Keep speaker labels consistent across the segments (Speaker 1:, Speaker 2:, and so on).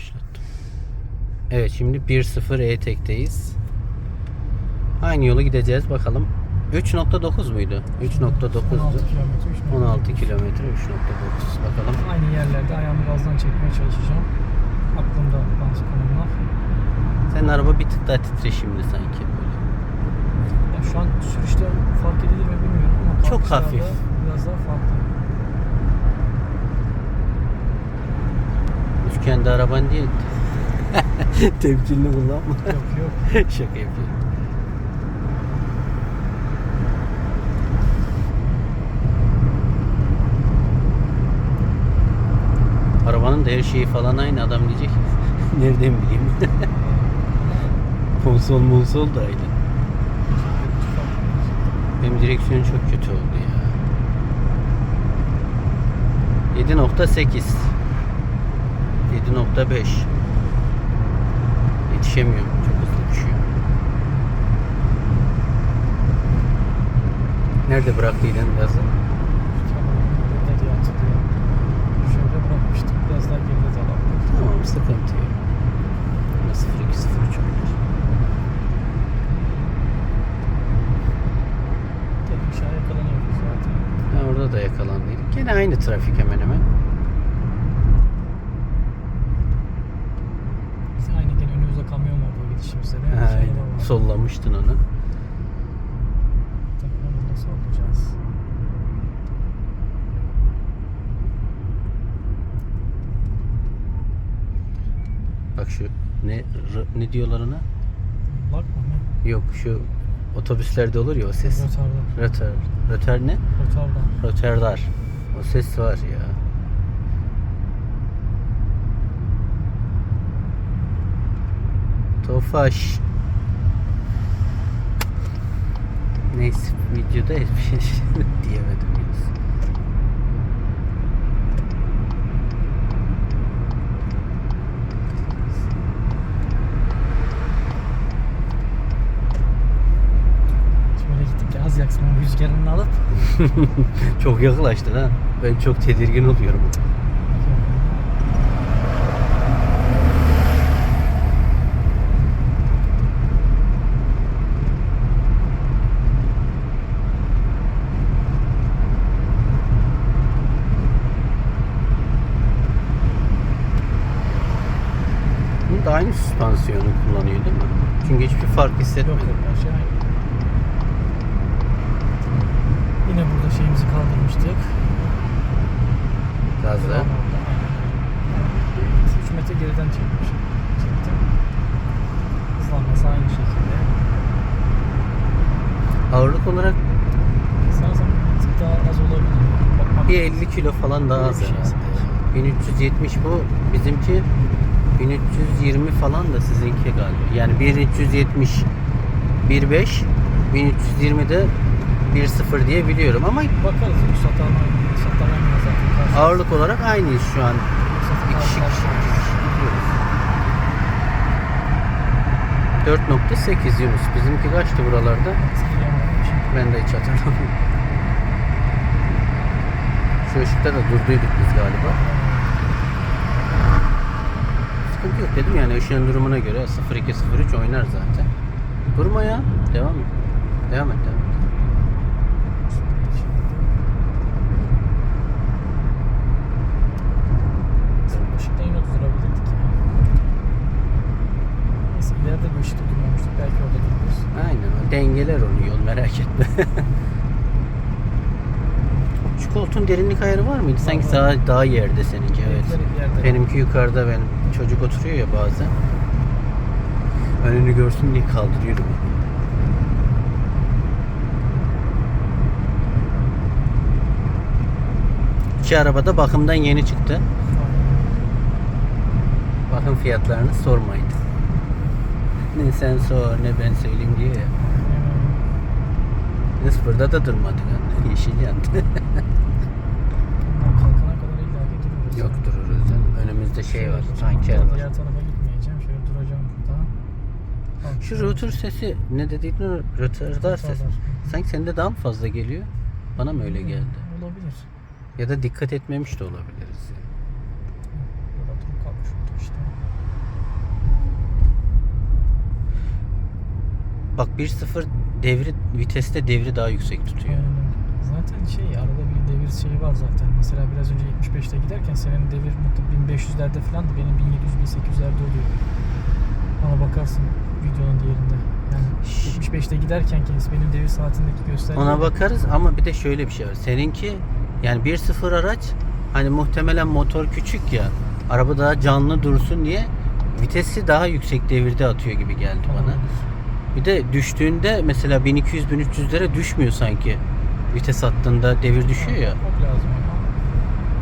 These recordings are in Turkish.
Speaker 1: Yavaşlattım. Evet şimdi 1.0 E-Tek'teyiz. Aynı yolu gideceğiz bakalım. 3.9 muydu? 3.9'du.
Speaker 2: 16 kilometre, üç nokta
Speaker 1: 16 kilometre 3.9. Bakalım.
Speaker 2: Aynı yerlerde ayağımı gazdan çekmeye çalışacağım. Aklımda bazı konumlar.
Speaker 1: Senin araba bir tık daha titreşimli sanki böyle.
Speaker 2: Ya şu an sürüşte fark edilir mi bilmiyorum ama
Speaker 1: Çok hafif.
Speaker 2: Biraz daha farklı.
Speaker 1: Kendi araban değil. Temkinli kullanma.
Speaker 2: Yok yok.
Speaker 1: Şaka yapıyorum. Arabanın da her şeyi falan aynı adam diyecek. Nereden bileyim? konsol monsol da aynı. Benim direksiyon çok kötü oldu ya. 7.8 7.5 Yetişemiyorum. Çok hızlı düşüyor. Nerede bıraktıydın gazı?
Speaker 2: Şöyle. Biraz daha geride de alabilir.
Speaker 1: Tamam sıkıntı yok. Ama 0203 oynar.
Speaker 2: Tek bir şey yakalanıyoruz zaten.
Speaker 1: Ha, orada da yakalandıydık. Gene aynı trafik hemen hemen.
Speaker 2: Biz aynı gene önümüzde kamyon var bu gidişimizde. değil mi?
Speaker 1: Ha,
Speaker 2: Şey de
Speaker 1: aynen.
Speaker 2: var.
Speaker 1: Sollamıştın onu.
Speaker 2: Tabii onu da sollayacağız.
Speaker 1: Bak şu ne r- ne diyorlar ona?
Speaker 2: Lak mı ne?
Speaker 1: Yok şu otobüslerde olur ya o ses.
Speaker 2: Rotarda.
Speaker 1: Röter. Röter ne?
Speaker 2: Rotarda.
Speaker 1: Röterdar. O ses var ya. Tofaş. Neyse videoda hiçbir şey diyemedim henüz.
Speaker 2: Şöyle gittik ki az rüzgarını alıp.
Speaker 1: çok yaklaştın ha. Ben çok tedirgin oluyorum. Da aynı süspansiyonu kullanıyor değil mi? Çünkü hiçbir fark
Speaker 2: Yok
Speaker 1: hissetmedim.
Speaker 2: yok her şey aynı. Yine burada şeyimizi kaldırmıştık.
Speaker 1: Gazla.
Speaker 2: Aynen. 3 metre geriden çekmiş. Çektim. Hızlanması aynı şekilde.
Speaker 1: Ağırlık olarak
Speaker 2: Sanırsam bir tık daha az olabilir. Bakmak
Speaker 1: bir 50 kilo falan daha az
Speaker 2: şey
Speaker 1: herhalde. 1370 bu bizimki 1320 falan da sizinki galiba. Yani 1370 15 1320 de 10 diye biliyorum ama
Speaker 2: bakarız. Ruhsat alma, ruhsat alamıyor zaten. Karşı-
Speaker 1: ağırlık olarak aynıyız şu an.
Speaker 2: ruhsatı
Speaker 1: Bir kişi
Speaker 2: karşı-
Speaker 1: kişi kişi gidiyoruz. 4.8 Yunus. Bizimki kaçtı buralarda? Ben de hiç hatırlamıyorum. Şu ışıkta da durduyduk biz galiba. Sıkıntı yok dedim yani ışığın durumuna göre 0203 oynar zaten. Durma ya. Devam et. Devam et devam et.
Speaker 2: Işıkta yine durabilirdik ya. Neyse ileride bu ışıkta durmamıştık. Belki orada dururuz.
Speaker 1: Aynen dengeler onu yol merak etme. Şu koltuğun derinlik ayarı var mıydı? Sanki daha, daha yerde seninki evet.
Speaker 2: Yerde-.
Speaker 1: Benimki yukarıda ben çocuk oturuyor ya bazen. Önünü görsün diye kaldırıyorum. İki arabada bakımdan yeni çıktı. Bakım fiyatlarını sormayın. Ne sen sor ne ben söyleyeyim diye ya. Biz burada da durmadık. Yeşil yandı.
Speaker 2: Kalkana kadar illa getiririz.
Speaker 1: Yok dururuz. canım. Önümüzde şey var.
Speaker 2: Tanker
Speaker 1: var.
Speaker 2: Diğer tarafa gitmeyeceğim. Şöyle duracağım burada.
Speaker 1: Şu router sesi ne dedik mi? Router'da
Speaker 2: ses.
Speaker 1: Sanki sende daha mı fazla geliyor? Bana mı öyle geldi?
Speaker 2: Olabilir.
Speaker 1: Ya da dikkat etmemiş de olabiliriz. yani.
Speaker 2: Burada durup kalmış oldu işte.
Speaker 1: Bak 1-0 devri viteste devri daha yüksek tutuyor.
Speaker 2: Aynen. Zaten şey arada bir devir şeyi var zaten. Mesela biraz önce 75'te giderken senin devir mutlaka 1500'lerde falan da benim 1700-1800'lerde oluyor. Ona bakarsın videonun diğerinde. Yani
Speaker 1: Şş.
Speaker 2: 75'te giderken ki benim devir saatindeki gösterge.
Speaker 1: Ona bakarız ama bir de şöyle bir şey var. Seninki yani 1.0 araç hani muhtemelen motor küçük ya. Araba daha canlı dursun diye vitesi daha yüksek devirde atıyor gibi geldi bana.
Speaker 2: Olabilir.
Speaker 1: Bir de düştüğünde mesela 1200-1300'lere düşmüyor sanki. Vites attığında devir düşüyor ya.
Speaker 2: Bak lazım.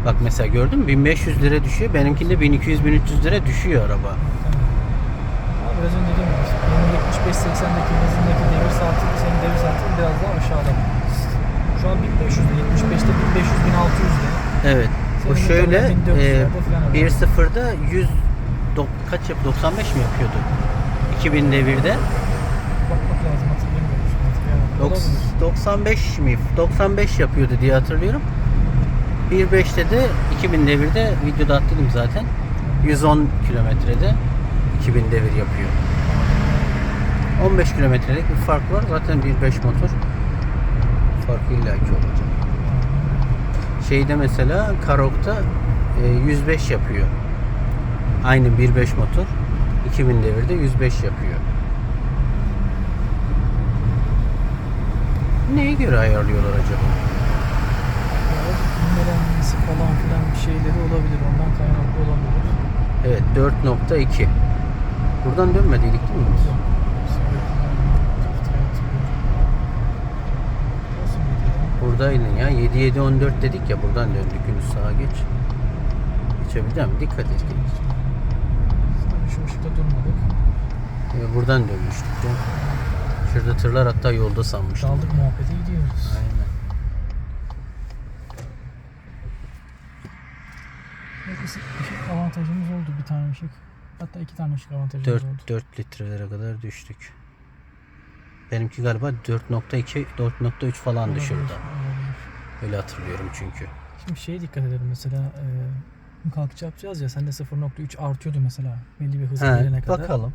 Speaker 1: Bak mesela gördün mü 1500 lira düşüyor. Benimkinde 1200-1300 lira düşüyor araba.
Speaker 2: Ama biraz önce dediğim gibi benim 75-80'deki hızındaki devir saati senin devir saatin biraz daha aşağıda. Şu an 1500'de 75'te 1500-1600'de.
Speaker 1: Evet. Bu
Speaker 2: Senin
Speaker 1: şöyle
Speaker 2: muhtemelen
Speaker 1: e,
Speaker 2: 1400'lerde falan herhalde.
Speaker 1: 1.0'da 100 dok- kaç yap 95 mi yapıyordu? 2000 devirde.
Speaker 2: Bakmak lazım hatırlamıyorum şu an hatırlayamadım.
Speaker 1: Doks-
Speaker 2: Olabilir.
Speaker 1: 95 mi? 95 yapıyordu diye hatırlıyorum. 1.5'te de 2000 devirde videoda attım zaten. 110 kilometrede 2000 devir yapıyor. 15 kilometrelik bir fark var. Zaten 1.5 motor farkı illaki olacak. Şeyde mesela Karok'ta e, 105 yapıyor. Aynı 1.5 motor 2000 devirde 105 yapıyor. Neye göre ayarlıyorlar acaba?
Speaker 2: Dinlenmesi falan filan bir şeyleri olabilir. Ondan kaynaklı olabilir.
Speaker 1: Evet 4.2. Buradan dönmediydik değil mi? biz?
Speaker 2: Yok.
Speaker 1: Buradaydın ya. 7 7 14 dedik ya buradan döndük Yunus sağa geç. Geçebilir mi? Dikkat et.
Speaker 2: Tabii şu ışıkta durmadık.
Speaker 1: Ee, buradan dönmüştük ya. Şurada tırlar hatta yolda sanmıştım.
Speaker 2: Daldık muhabbete gidiyoruz.
Speaker 1: Aynen.
Speaker 2: Yok, ışık, ışık avantajımız oldu bir tane ışık. Hatta iki tane ışık avantajımız
Speaker 1: 4,
Speaker 2: oldu.
Speaker 1: 4 litrelere kadar düştük. Benimki galiba 4.2 4.3 falandı
Speaker 2: Olabilir, olabilir.
Speaker 1: Öyle hatırlıyorum çünkü.
Speaker 2: Şimdi şeye dikkat edelim mesela e, kalkış yapacağız ya sende 0.3 artıyordu mesela belli bir hıza
Speaker 1: He,
Speaker 2: gelene kadar.
Speaker 1: bakalım.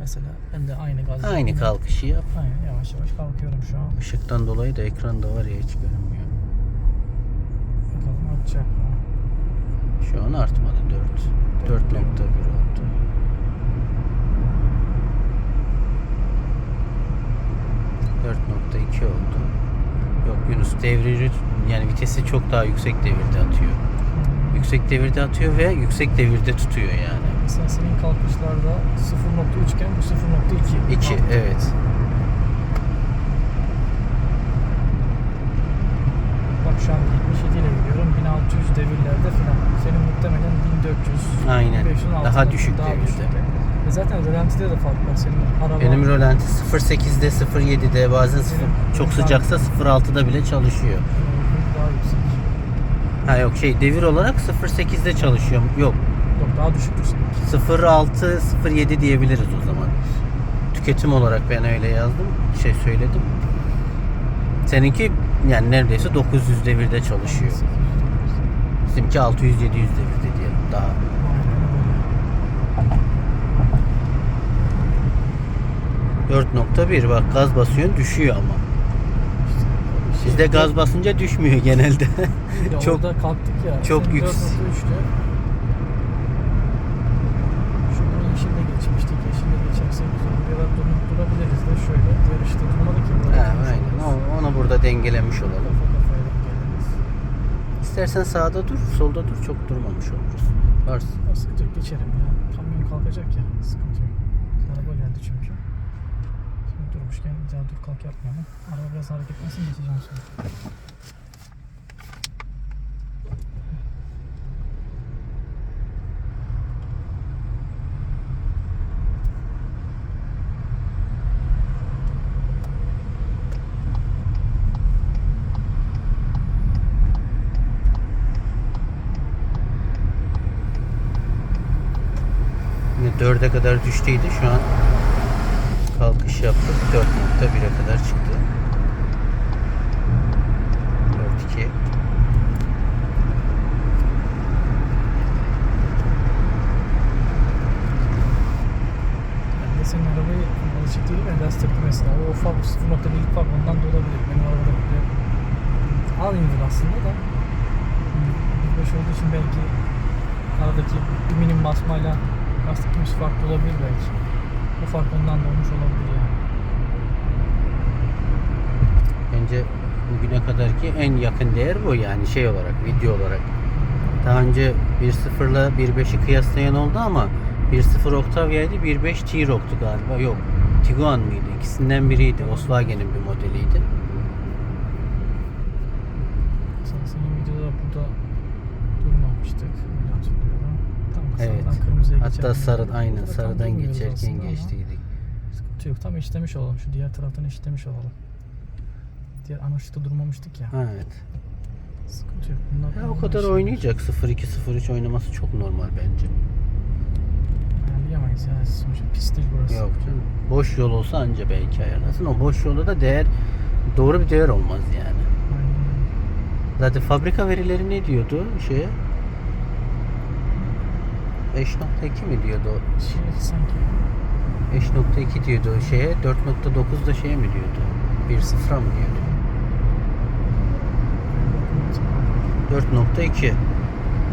Speaker 2: Mesela ben de aynı gaz.
Speaker 1: Aynı kalkışı yap.
Speaker 2: Aynen yavaş yavaş kalkıyorum şu an.
Speaker 1: Işıktan dolayı da ekranda var ya hiç görünmüyor.
Speaker 2: Bakalım artacak mı?
Speaker 1: Şu an artmadı 4. 4.1 oldu. ...4.2 oldu. Yok Yunus devri yani vitesi çok daha yüksek devirde atıyor.
Speaker 2: Hmm.
Speaker 1: Yüksek devirde atıyor ve yüksek devirde tutuyor yani.
Speaker 2: Senin kalkışlarda 0.3 iken bu 0.2.
Speaker 1: 2 evet.
Speaker 2: Bak şu an 77 ile gidiyorum. 1600 devirlerde falan. Senin muhtemelen 1400.
Speaker 1: Aynen.
Speaker 2: 500'ün altında
Speaker 1: Daha düşük
Speaker 2: daha
Speaker 1: devirde.
Speaker 2: düşük. E zaten rölantide de fark var. Senin araba
Speaker 1: Benim rölanti 0.8'de 0.7'de bazen sıfır- çok sıcaksa 0.6'da bile çalışıyor.
Speaker 2: daha yüksek.
Speaker 1: Ha yok şey devir olarak 0.8'de çalışıyor. Yok
Speaker 2: Yok daha düşüktür seninki.
Speaker 1: 0.6 0.7 diyebiliriz o zaman. Tüketim olarak ben öyle yazdım. Şey söyledim. Seninki yani neredeyse 900 devirde çalışıyor. Bizimki 600-700 devirde diyelim daha.
Speaker 2: Aynen öyle.
Speaker 1: 4.1 bak gaz basıyorsun düşüyor ama. Bizde gaz basınca düşmüyor genelde.
Speaker 2: Bir de
Speaker 1: çok
Speaker 2: orada kalktık ya.
Speaker 1: çok
Speaker 2: senin
Speaker 1: yüks-
Speaker 2: 4.3'tü. Şuradan yeşilde geçmiştik. Yeşilde geçersek sonra ya da durup durabiliriz de şöyle. Yarışta durmadık ya. burada
Speaker 1: Ha,
Speaker 2: durmuş
Speaker 1: aynen.
Speaker 2: oluruz.
Speaker 1: Burada dengelemiş olalım. İstersen sağda dur, solda dur. Çok durmamış oluruz. Varsın.
Speaker 2: Yok geçerim ya. Kamyon kalkacak ya. Sıkıntı yok. Araba geldi çünkü. Şimdi durmuşken bir daha dur kalk yapmayalım. Araba biraz hareketlensin geçeceğim sonra.
Speaker 1: 4'e kadar düştüydü. Şu an kalkış yaptık. 4.1'e kadar çıktı. 4.2
Speaker 2: Ben de senin arabayı alışık değilim ya lastikli mesela. O ufak 0.1'lik fark ondan da olabilir. Benim arabada bile aynıdır aslında da. 1.5 olduğu için belki aradaki bir minim basmayla lastikimiz farklı olabilir belki. O fark ondan da olmuş olabilir yani.
Speaker 1: Bence bugüne kadarki en yakın değer bu yani şey olarak, video olarak. Daha önce 1.0 ile 1.5'i kıyaslayan oldu ama 1.0 Octavia'ydı, 1.5 T-Roc'tu galiba. Yok, Tiguan mıydı? İkisinden biriydi. Volkswagen'in bir modeliydi.
Speaker 2: Sen senin videoda burada durmamıştık. Öyle hatırlıyorum. Tam
Speaker 1: Evet.
Speaker 2: kırmızıya
Speaker 1: Hatta
Speaker 2: geçerken-
Speaker 1: sarı, aynen
Speaker 2: tam
Speaker 1: sarıdan
Speaker 2: durmuyoruz
Speaker 1: geçerken
Speaker 2: aslında ama
Speaker 1: geçtiydik.
Speaker 2: Sıkıntı yok. Tam eşitlemiş olalım. Şu diğer taraftan eşitlemiş olalım. Diğer ana ışıkta durmamıştık ya.
Speaker 1: Evet.
Speaker 2: Sıkıntı yok. Bunlar
Speaker 1: Ya o
Speaker 2: bunlar
Speaker 1: kadar
Speaker 2: şey-
Speaker 1: oynayacak. 0-2, 0-3 oynaması çok normal bence.
Speaker 2: Ayarlayamayız ya. Sonuçta pist değil burası.
Speaker 1: Yok canım. Boş yol olsa anca belki ayarlasın. O boş yolda da değer doğru bir değer olmaz yani.
Speaker 2: Aynen.
Speaker 1: Zaten fabrika verileri ne diyordu şeye? 5.2 mi diyordu?
Speaker 2: Şey sanki
Speaker 1: 5.2 diyordu şeye. 4.9 da şeye mi diyordu? 1.0'a mı diyordu? 4.2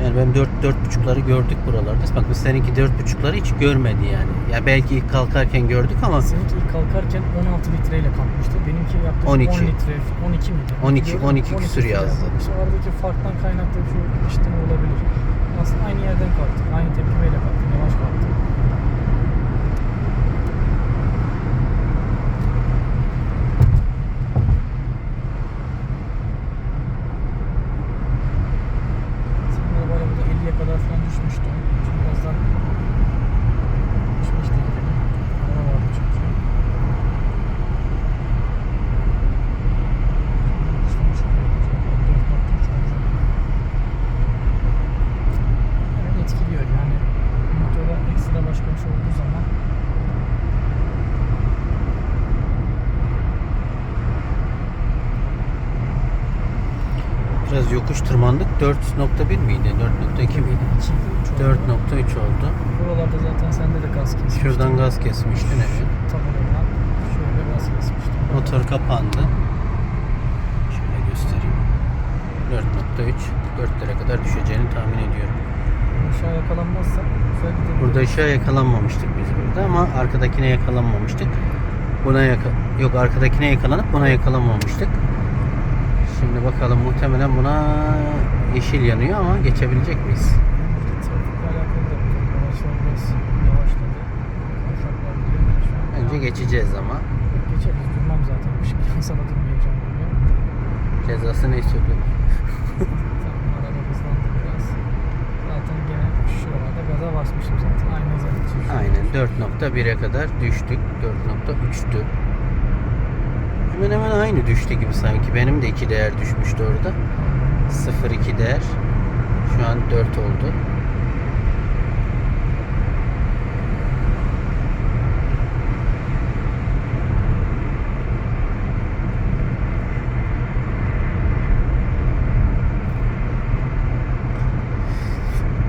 Speaker 1: yani ben 4 4.5'ları gördük buralarda. Bak biz seninki 4.5'ları hiç görmedi yani. Ya belki ilk kalkarken gördük ama
Speaker 2: Seninki ilk kalkarken 16 litreyle kalkmıştı. Benimki yaklaşık
Speaker 1: 12.
Speaker 2: 10 litre, 12 miydi?
Speaker 1: 12,
Speaker 2: Gördün mü?
Speaker 1: 12 küsür yazdı.
Speaker 2: İşte aradaki farktan kaynaklı bir şey işlemi olabilir. Aslında aynı yerden kalktık. Aynı tepkimeyle kalktık. Yavaş kalktık. Senin arabayla burada 50'ye kadar falan düşmüştü. Şimdi birazdan düşmüş değil. Araba vardı çünkü. Evet etkiliyor yani motora ekstra başka bir şey olduğu zaman
Speaker 1: biraz yokuş tırmandık. 4.1 miydi? 4.2 miydi? 4.3 oldu.
Speaker 2: Buralarda zaten sende de gaz kesmiştin.
Speaker 1: Şuradan gaz kesmiştin evet.
Speaker 2: Tabeladan şöyle gaz kesmiştin.
Speaker 1: Motor kapandı. Şöyle göstereyim. 4.3 4'lere kadar düşeceğini tahmin ediyorum.
Speaker 2: Aşağı yakalanmazsa güzel.
Speaker 1: Burada ışığa yakalanmamıştık biz burada ama arkadakine yakalanmamıştık. Buna yaka yok arkadakine yakalanıp buna yakalanmamıştık. Şimdi bakalım muhtemelen buna yeşil yanıyor ama geçebilecek miyiz? Bence geçeceğiz ama.
Speaker 2: Geçeriz. Durmam zaten. Işık yansa da durmayacağım.
Speaker 1: Cezası ne
Speaker 2: zaten.
Speaker 1: Aynen 4.1'e kadar düştük. 4.3'tü. Hemen hemen aynı düştü gibi sanki. Benim de 2 değer düşmüştü orada. 0.2 değer. Şu an 4 oldu.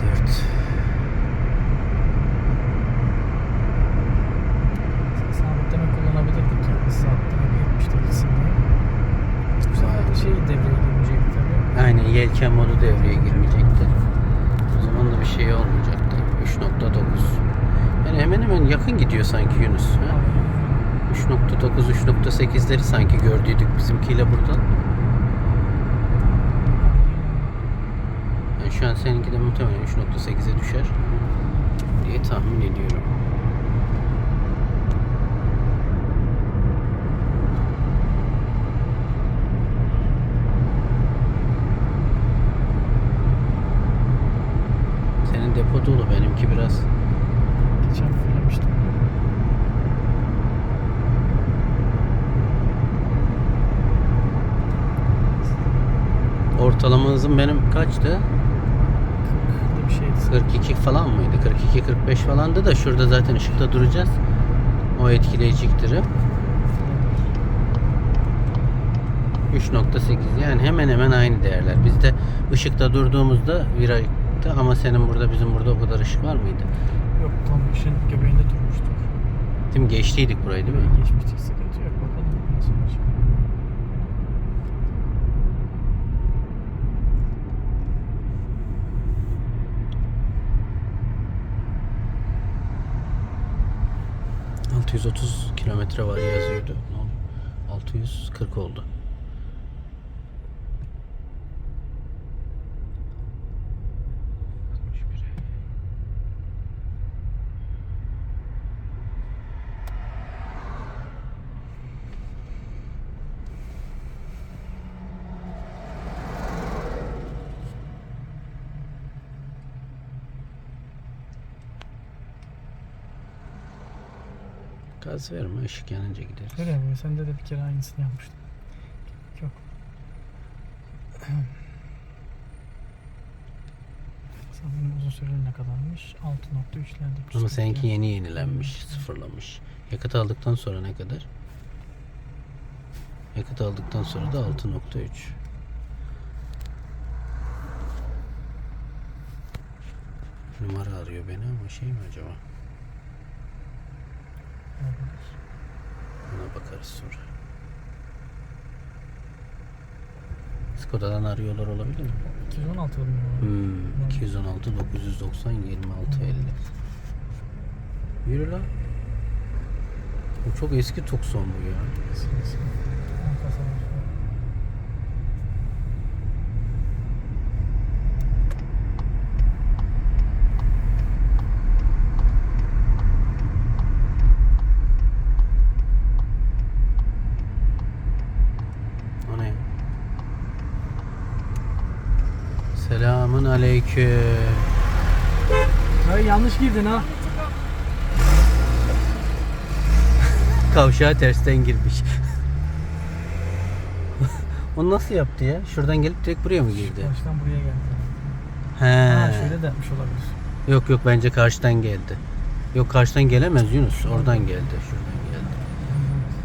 Speaker 1: Dört.
Speaker 2: Sabitleme kullanabilirdik ya. Biz sabitleme 70'te gitsin diye. Bu sefer de şey devreye girmeyecekti tabii.
Speaker 1: Aynen yelken modu devreye girmeyecekti. O zaman da bir şey olmayacaktı. 3.9. Yani hemen hemen yakın gidiyor sanki Yunus. Ha? 3.9 3.8'leri sanki gördüydük bizimkiyle burada. Yani şu an seninki de muhtemelen 3.8'e düşer diye tahmin ediyorum. Senin depo dolu benimki biraz
Speaker 2: Geçen fırlamıştım.
Speaker 1: Ortalama hızım benim kaçtı?
Speaker 2: 40'lı bir şeydi.
Speaker 1: 42 falan mıydı? 42-45 falandı da şurada zaten ışıkta duracağız. O etkileyecektir. 3.8 yani hemen hemen aynı değerler. Biz de ışıkta durduğumuzda virajda ama senin burada bizim burada o kadar ışık var mıydı?
Speaker 2: Yok tam işin göbeğinde durmuştuk.
Speaker 1: Değil mi? Geçtiydik burayı değil mi?
Speaker 2: Geçmiştik sıkıntı yok. Bakalım nasıl olacak.
Speaker 1: Hı. 630 kilometre var yazıyordu. Ne oldu? 640 oldu. Gaz verme ışık yanınca gideriz.
Speaker 2: Mi? Sende de bir kere aynısını yapmıştım. Mesela benim uzun süreli ne kadarmış? 6.3'lerde.
Speaker 1: Ama seninki yeni yenilenmiş, sıfırlamış. Yakıt aldıktan sonra ne kadar? Yakıt aldıktan sonra da 6.3. Numara arıyor beni ama şey mi acaba? Ona bakarız sonra. Skoda'dan arıyorlar olabilir mi?
Speaker 2: 216 mı?
Speaker 1: Hmm, 216 990 26 50. Yürü lan. Bu çok eski Tucson bu ya. O ne? Selamun aleyküm.
Speaker 2: Hayır yanlış girdin ha.
Speaker 1: Kavşağa tersten girmiş. o nasıl yaptı ya? Şuradan gelip direkt buraya mı girdi?
Speaker 2: Baştan buraya geldi.
Speaker 1: He.
Speaker 2: Ha şöyle de yapmış olabilir.
Speaker 1: Yok yok bence karşıdan geldi. Yok karşıdan gelemez Yunus. Oradan geldi. Şuradan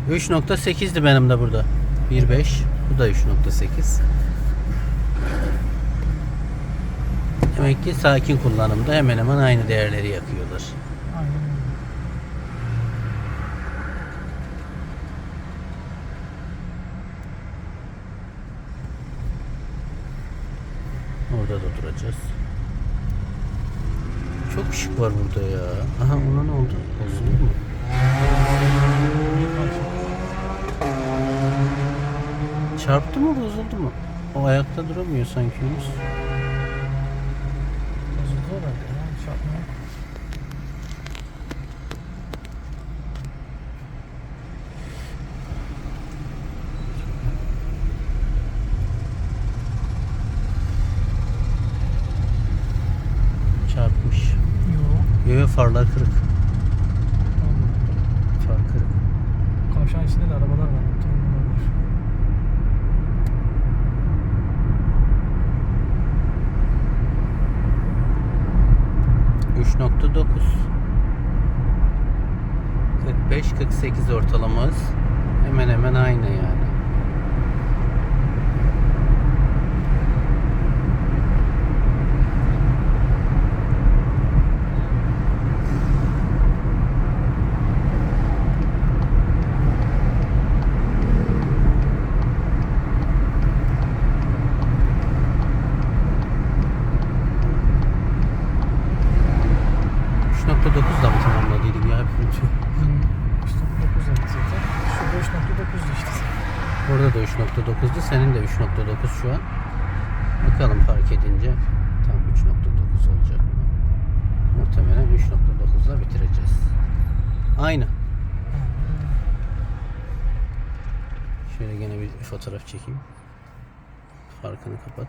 Speaker 1: geldi. 3.8'di benim de burada. 1.5. Bu da 3.8. Demek ki sakin kullanımda hemen hemen aynı değerleri yakıyorlar.
Speaker 2: Aynen.
Speaker 1: Orada da duracağız. Çok ışık var burada ya. Aha ona ne oldu? Bozuldu mu? Çarptı mı bozuldu mu? O ayakta duramıyor sanki Yunus.
Speaker 2: Bozuldu herhalde ya. Çarpma.
Speaker 1: Çarpmış.
Speaker 2: Yok.
Speaker 1: Yo farlar. 5.9'da mı tamamladıydım ya
Speaker 2: hepsini tüm? İşte 9 evet zaten. Şu 5.9'du işte.
Speaker 1: Burada da 3.9'du. Senin de 3.9 şu an. Bakalım fark edince tam 3.9 olacak mı? Muhtemelen 3.9'la bitireceğiz. Aynı. Şöyle gene bir fotoğraf çekeyim. Farkını kapat.